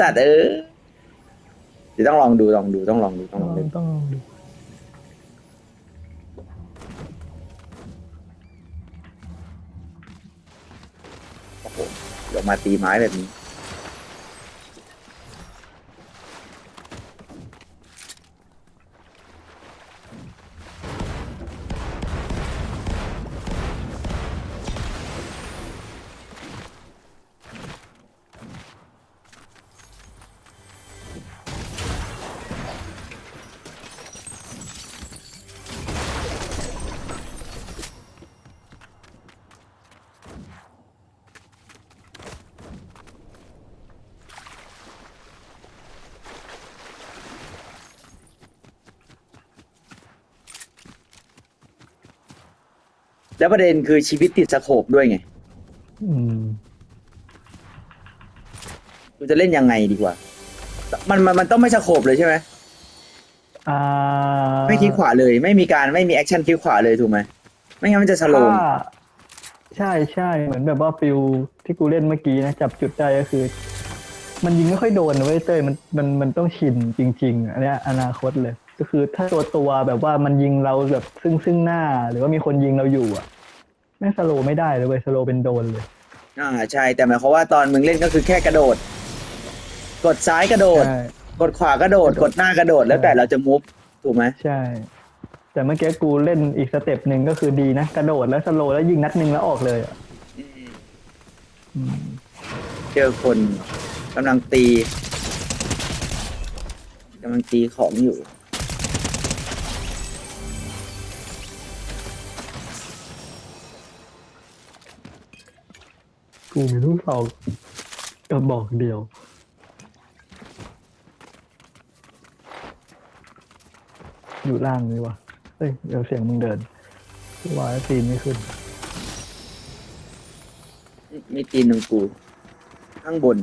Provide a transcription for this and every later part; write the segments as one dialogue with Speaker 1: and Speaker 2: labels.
Speaker 1: สัตว์เออเดี๋ยวต้องลองดูลองดูต้องลองดูต้องลองดู
Speaker 2: ต้องลองดู
Speaker 1: โอ้โหเดี๋ยวมาตีไม้แบบนี้ แล้วประเด็นคือชีวิตติดสโคปด้วยไง
Speaker 2: อืม
Speaker 1: กูจะเล่นยังไงดีกว่า มันมันมันต้องไม่สโคปเลยใช่ไหม
Speaker 2: อ่า
Speaker 1: ไม่คลิกขวาเลย ไม่มีการไม่มีแอคชั่นคลิกขวาเลยถูกไหมไม่งั้นมันจะสโลว์
Speaker 2: ถ้าใช่ใช่เหมือนแบบว่าฟิลที่กูเล่นเมื่อกี้นะ จับจุดได้ก็คือ มันยิงไม่ค่อยโดนนะเว้ยเต้ยมันมันมันต้องชินจริง ๆ อันเนี้ยอนาคตเลยก็คือถ้าตัวตัวแบบว่ามันยิงเราแบบซึ่งซึ่งหน้า หรือว่ามีคนยิงเราอยู่อะแม่งสโลว์ไม่ได้เลยเว้ยสโลว์เป็นโดนเลย
Speaker 1: อ่าใช่แต่หมายความว่าตอนมึงเล่นก็คือแค่กระโดด กดซ้ายกระโดด
Speaker 2: ใช่
Speaker 1: กดขวากระโดด กดหน้ากระโดดแล้วแต่เราจะมุฟถูกไหม
Speaker 2: ใช่ แต่เมื่อกี้กูเล่นอีกสเต็ปหนึ่งก็คือดีนะกระโดดแล้วสโลว์แล้วยิงนัดหนึ่งแล้วออกเลยอะอืม
Speaker 1: เจอคนกำลังตีกำลังตีของอยู่
Speaker 2: กูมีลูกสองกระบอกเดียว อยู่ล่างนี่วะเฮ้ยเดี๋ยวเสียงมึงเดินว่าตีนไม่ขึ้น
Speaker 1: มีตีนหนึ่งกู ข้างบน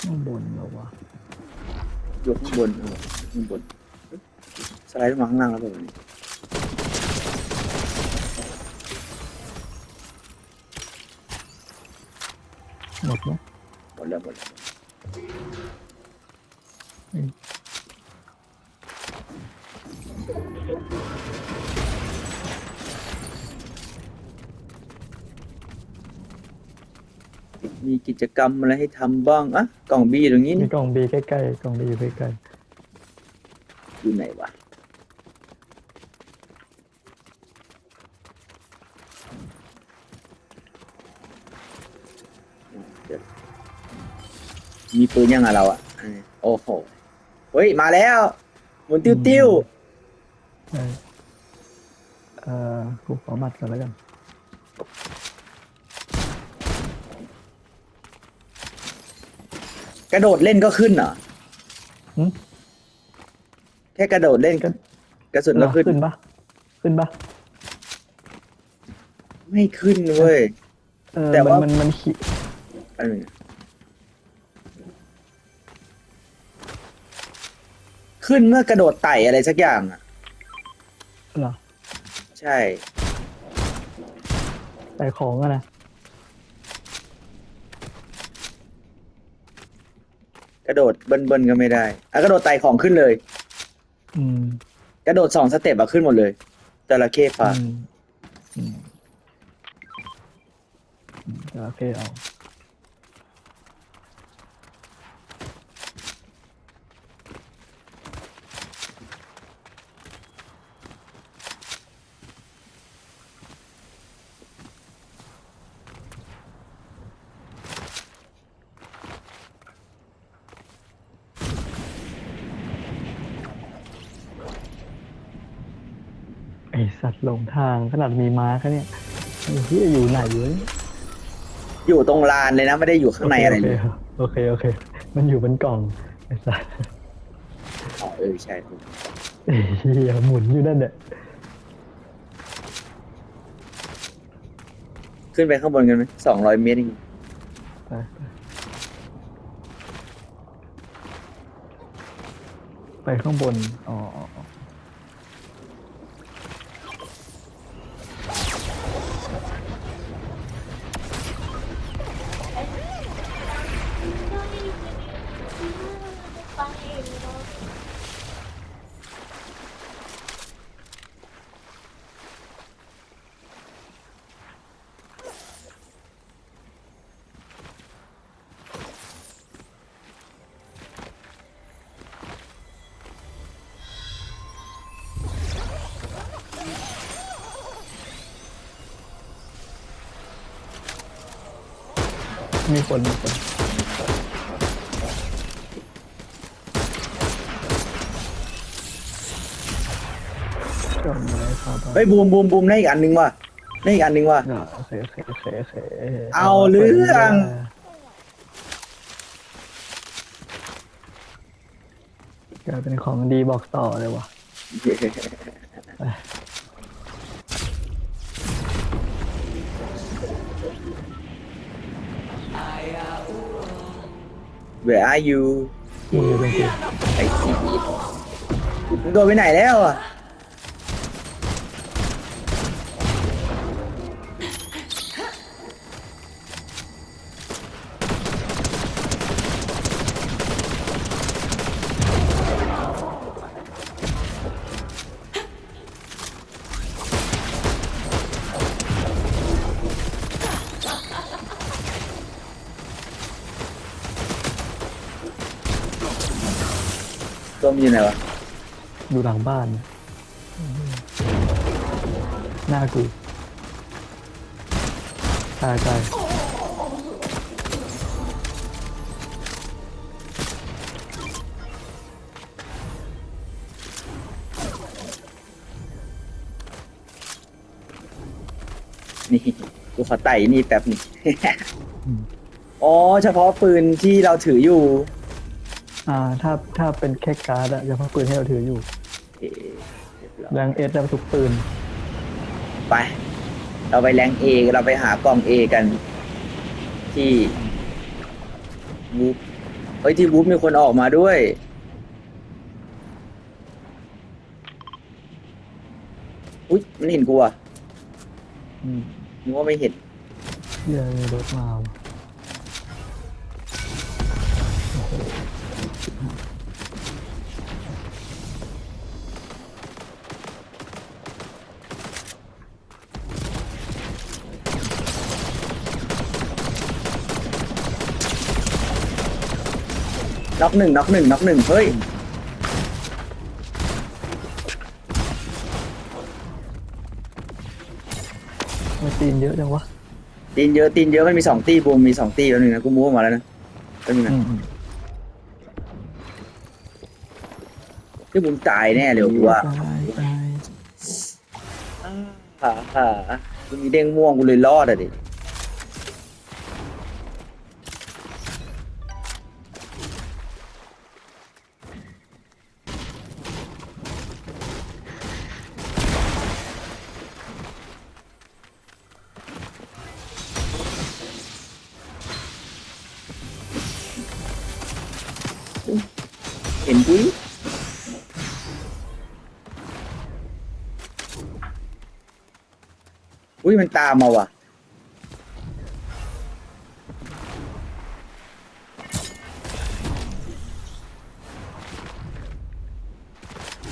Speaker 2: ข้างบนแล้ววะ
Speaker 1: อยู่ข้างบนเออข้างบนสไลด์ลงมาข้างล่างแล้วแบบนี้
Speaker 2: มดไหม
Speaker 1: หมดแล้วหมดแล้ว
Speaker 2: อืม
Speaker 1: มีกิจกรรมอะไรให้ทำบ้างอะกล่องบีตรงนี้
Speaker 2: มี
Speaker 1: นี่
Speaker 2: กล่องบีใกล้ๆกล่องบีอยู่ใกล้
Speaker 1: อยู่ไหนวะ มีปืนยังอะเราอะเออโอ้โหเฮ้ยมาแล้วหมุนติ้วติ้ว
Speaker 2: ๆใช่เอ่อกูขอหมัดก่อนแล้วกัน
Speaker 1: กระโดดเล่นก็ขึ้นเหรอ
Speaker 2: หึ
Speaker 1: แค่กระโดดเล่นก็กระสุนก็ขึ้น
Speaker 2: ขึ้นปะขึ้นปะ
Speaker 1: ไม่ขึ้นเว้ย
Speaker 2: เออ
Speaker 1: แต่ว่า
Speaker 2: มันมันมันขี
Speaker 1: อันนึ ขึ้นเมื่อกระโดดไต่อะไรสักอย่างอะ
Speaker 2: เหรอ
Speaker 1: ใช่
Speaker 2: ใส่ของอะนะ
Speaker 1: กระโดดเบิ้ลๆก็ไม่ได้อะกระโดดไต่ของขึ้นเลย
Speaker 2: อืม
Speaker 1: กระโดดสองสเต็ปอะขึ้นหมดเลยจระเข้ฟ้า
Speaker 2: อืมอืมอืมโอเคเอา สัตว์หลงทางขนาดมีม้าแค่เนี่ยไอ้ที่อยู่ไหนเว้ย
Speaker 1: อยู่ตรงลานเลยนะไม่ได้อยู่ข้างในอะไรเลย
Speaker 2: โอเคโอเค มันอยู่บนกล่องไอสัตว์
Speaker 1: อ๋อเออใช่
Speaker 2: ไอ้เหี้ยหมุนอยู่นั่นแหละ
Speaker 1: ขึ้นไปข้างบนกันไหมสองร้อยเมตรเอง
Speaker 2: ไปไปไปข้างบน อ๋อ มีคนมีคนจบเลยครับ
Speaker 1: เฮ้ยบูมบูมบูมได้อีกอันนึงว่ะได้อีกอันนึงว่ะ
Speaker 2: อ่าโอเคโอเคโอเคโอเค
Speaker 1: เอาเรื่อง
Speaker 2: กลายเป็นของดีบอกต่อเลยว่ะ
Speaker 1: Where are you
Speaker 2: มือเป็นจริง
Speaker 1: ไอ้สีมึงโดนไปไหนแล้วอะ อยู่ไหนวะ
Speaker 2: อยู่หลังบ้านนะหน้ากูตายตาย
Speaker 1: นี่กูขอไต่นี่แป๊บนี่อ๋อ เฉพาะปืนที่เราถืออยู่
Speaker 2: อ่าถ้าถ้าเป็นแค่การ์ดอะเฉพาะปืนที่เราถืออยู่
Speaker 1: เอ๊ะเรียบร้อย
Speaker 2: แรงเอสแล้วทุกปืน
Speaker 1: ไป เราไปแรงเอเราไปหากล่องเอกัน ที่วูฟเฮ้ยที่วูฟมีคนออกมาด้วย อุ๊ย มันเห็นกูอะ
Speaker 2: อืม
Speaker 1: นึกว่าไม่เห็น
Speaker 2: เหี้ยอะรถมาว่ะ
Speaker 1: น็อกหนึ่งน็อกหนึ่งน็อกหนึ่งเฮ้ย
Speaker 2: มาตีนเยอะจังวะ
Speaker 1: ตีนเยอะตีนเยอะมันมีสองตีบูมมีสองตีแล้วหนึ่งนะกูมูฟออกมาแล้วนะแป๊บนึงนะ
Speaker 2: อืมอืม
Speaker 1: ที่บูมตายแน่เลยกูว่า
Speaker 2: ตายตาย
Speaker 1: ฮ่าฮ่ากูมีเด้งม่วงกูเลยรอดอะดิ อุ้ยมันตามมาว่ะ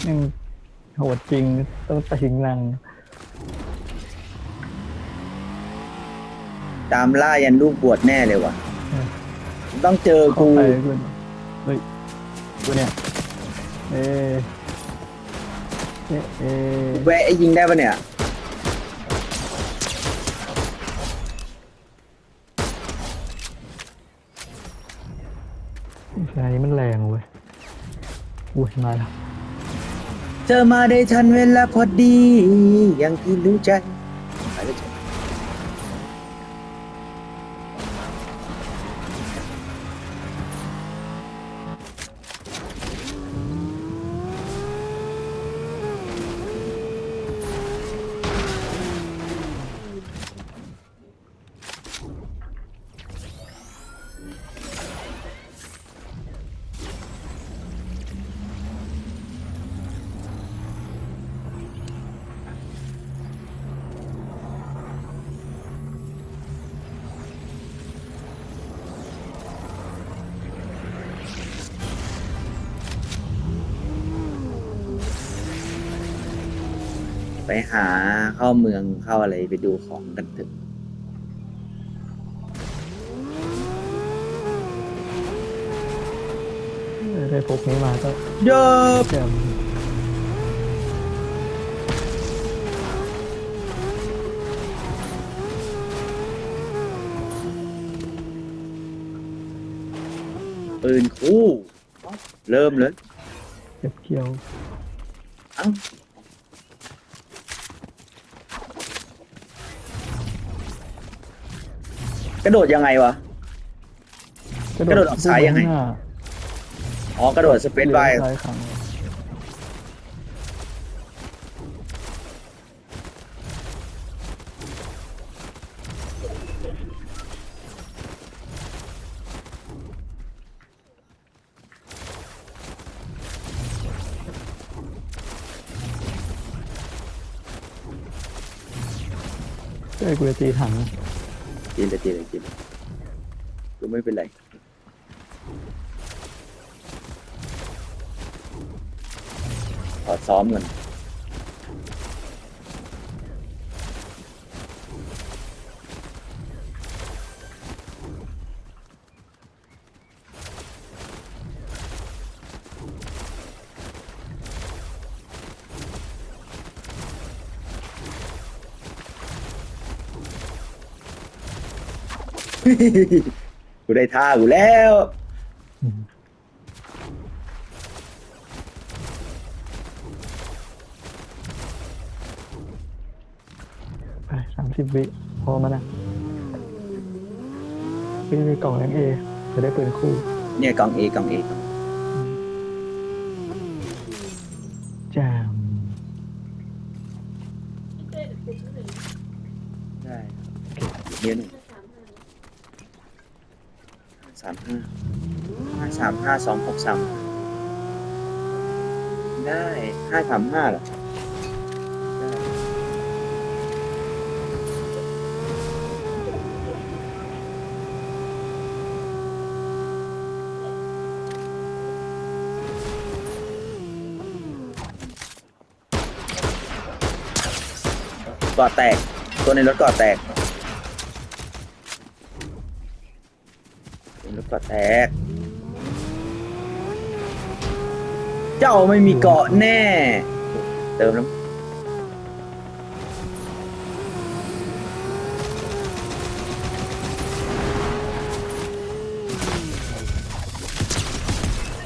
Speaker 2: แม่งโหดจริงต้องตะหิงนัง
Speaker 1: ตามล่ายันลูกบวชแน่เลยว่ะ ต้องเจอ
Speaker 2: เข้า
Speaker 1: กู
Speaker 2: ไปคุณเฮ้ยกูเนี่ยเอ๊ะเอ๊ะเอ๊ะ
Speaker 1: แวะไอ้ยิงได้ปะเนี่ย
Speaker 2: ไฟมันแรงเว้ย อุ้ยมาแล้ว
Speaker 1: เธอมาได้ทันเวลาพอดี อย่างที่รู้ใจไปแลยจ้ะ ไปหาเข้าเมืองเข้าอะไรไปดูของกันเถอะ
Speaker 2: ได้พกนี้มาก็
Speaker 1: เยอะ
Speaker 2: แจ่ม
Speaker 1: ปืนคู่เอ้าเริ่มเลย
Speaker 2: เก็บเกี่ยว
Speaker 1: เอ้า กระโดดยังไงวะ กระโดดออกซ้ายยังไง
Speaker 2: ข้าน้า
Speaker 1: อ๋อกระโดดสเปซไบ
Speaker 2: ลี้ยวซ้ายครั้งเอ้ยกูจะตีถัง
Speaker 1: จีนเลยจีนเลยจีนเลยก็ไม่เป็นไรขอซ้อมก่อน กูได้ท่ากูแล้ว
Speaker 2: อืมไปสามสิบวิพอมานะพี่มีกล่องแรงเอจะได้ปืนคู่
Speaker 1: เนี่ยกล่องเอกล่องเอกล่อง
Speaker 2: แจม
Speaker 1: ได้เดี๋ยวหนึ่งสามห้าห้าสามห้า สามได้ห้าสามห้าหรอก่อแตก ตัวในรถก่อแตกตัวในรถก่อแตก เจ้าไม่มีเกาะแน่ เติมน้ำ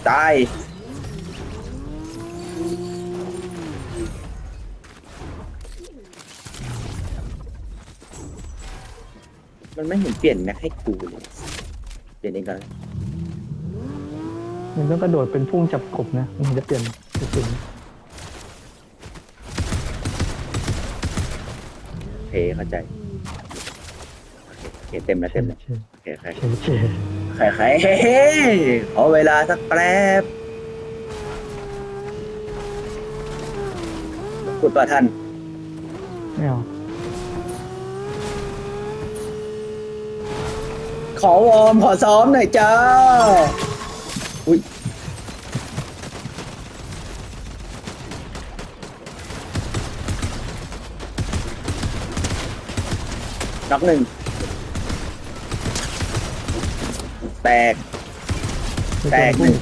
Speaker 1: ตาย มันไม่เห็นเปลี่ยนแม็กให้กูเลย เปลี่ยนเองกัน
Speaker 2: มันต้องกระโดดเป็นพุ่งจับกบนะ มันจะเปลี่ยนกระสุน
Speaker 1: โอเคเข้าใจโอเคเคเต็มแล้วเต็มแล้ว
Speaker 2: เช
Speaker 1: โอเคใคร
Speaker 2: เชเช
Speaker 1: ใครใครเฮ้เฮ้ขอเวลาสักแป๊บกดประทัน
Speaker 2: ไม่เอา
Speaker 1: ขอวอร์มขอซ้อมหน่อยจ้า อุ้ยนับหนึ่ง แตก แตกหนึ่ง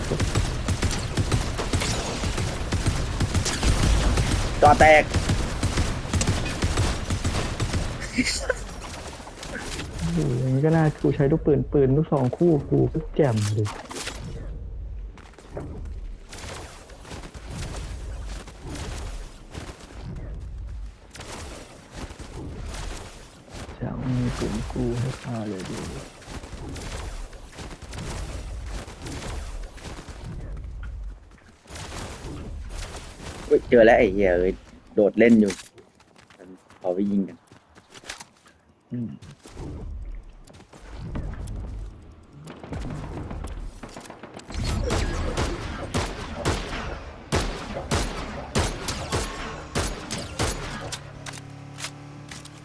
Speaker 1: จอแตก
Speaker 2: โอ้โหอย่างนี้ก็น่ากูใช้ลูกปืนปืนลูกสองคู่กูก็แจ่มเลย จะมีปืนกูให้ข้าเลยดู
Speaker 1: อุ๊ยเจอแล้วไอ้เหี้ยเอ้ยโดดเล่นอยู่ขอไปยิงกัน
Speaker 2: อืม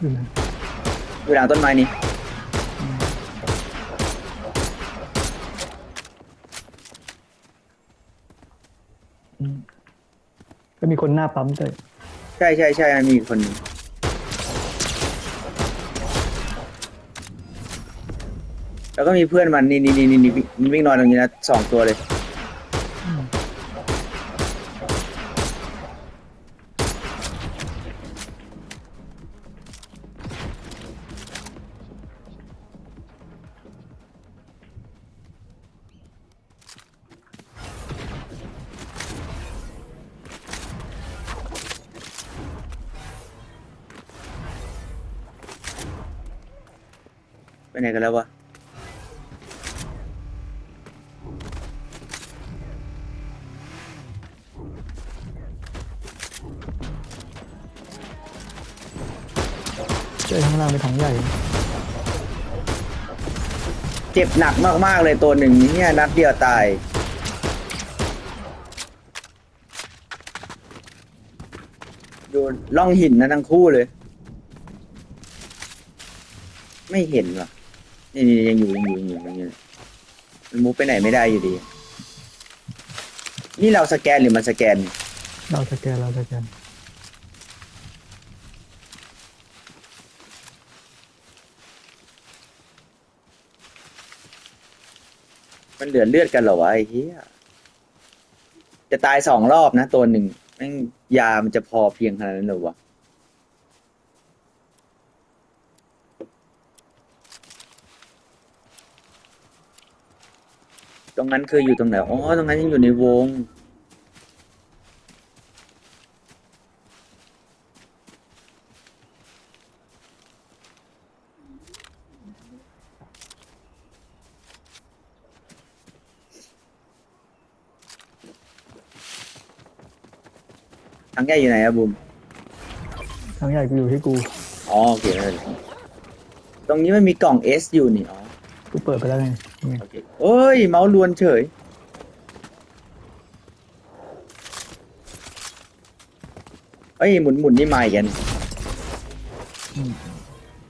Speaker 2: ดูนะ
Speaker 1: อยู่หลังต้นไม้นี้
Speaker 2: อืมก็มีคนหน้าปั๊มด้วย
Speaker 1: ใช่ใช่ใช่มันมีอีกคนหนึงแล้วก็มีเพื่อนมันนี่นี่นี่นี่วิ่งวิ่งนอนตรงนี้นะสองตัวเลย ไหนกันแล้ววะ
Speaker 2: เจอข้างล่างเป็นถังใหญ่
Speaker 1: เจ็บหนักมากๆเลยตัวหนึ่งเนี่ยนัดเดียวตาย โดนล่องหินนะทั้งคู่เลย ไม่เห็นว่ะ นี่นี่ยังอยู่ยังอยู่ยังอยู่ยังอยู่มันมุกไปไหนไม่ได้อยู่ดี นี่เราสแกนหรือมันสแกน
Speaker 2: เราสแกนเราสแกน
Speaker 1: มันเหลือเลือดกันเหรอวะไอ้เหี้ยจะตายสองรอบนะตัวหนึ่งแม่งยามันจะพอเพียงขนาดนั้นเหรอวะ ตรงนั้นคืออยู่ตรงไหน อ๋อ ตรงนั้นยังอยู่ในวง ทั้งใหญ่อยู่ไหนอะบุม
Speaker 2: ถังใหญ่กูอยู่ที่กู
Speaker 1: อ๋อโอเคไม่เป็นไรตรงนี้มันมีกล่อง S อยู่นี่ อ๋อ
Speaker 2: กูเปิดไปแล้วไงนี่ไง
Speaker 1: โอเคเอ้ย เมาส์ลวนเฉย เอ้ยหมุนหมุนนี่มาอีกอัน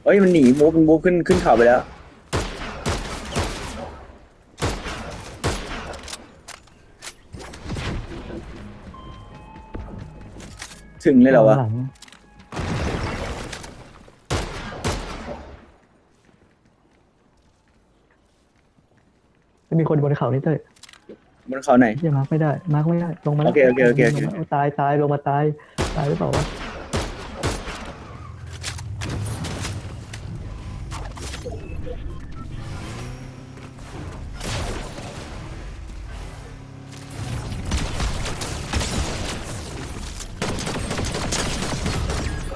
Speaker 1: เอ้ยมันหนีมูฟมันมูฟขึ้นขึ้นเขาไปแล้ว ถึงเลยเหรอวะ
Speaker 2: หลัง มีคนบนเขานี่เต้ย
Speaker 1: บนเขาไหน
Speaker 2: เฮียมาร์กไม่ได้ มาร์กไม่ได้ ลงมาแล้ว
Speaker 1: โอเคโอเคโอเคโอเค
Speaker 2: ลงมาตายตายลงมาตาย ตายหรือเปล่าวะ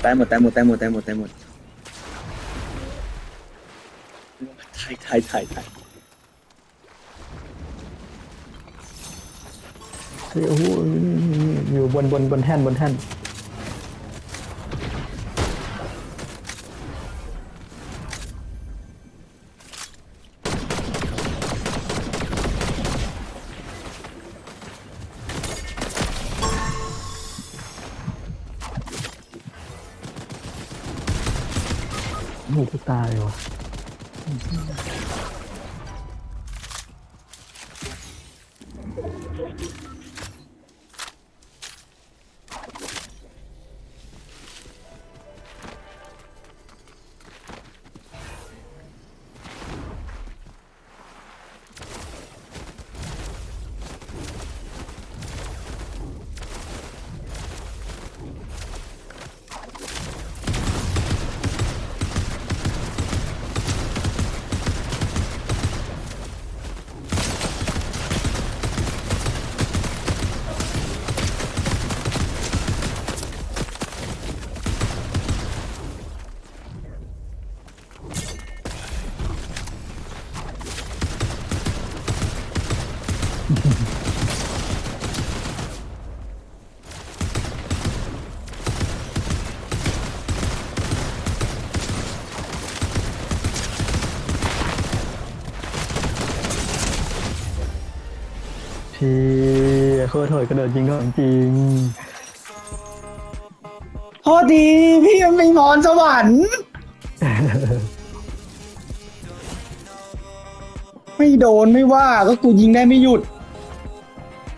Speaker 1: ตายหมดตายหมดตายหมดตายหมดตายหมดถ่ายถ่ายถ่ายถ่าย
Speaker 2: เฮ้ยโอ้โหอยู่บนบนบนแท่นบนแท่นโอ้โหกูตายว่ะ โคตรโหดกระโดดยิงของจริง
Speaker 1: โทษดีพี่มันมีพรสวรรค์ไม่โดนไม่ว่าก็กูยิงได้ไม่หยุด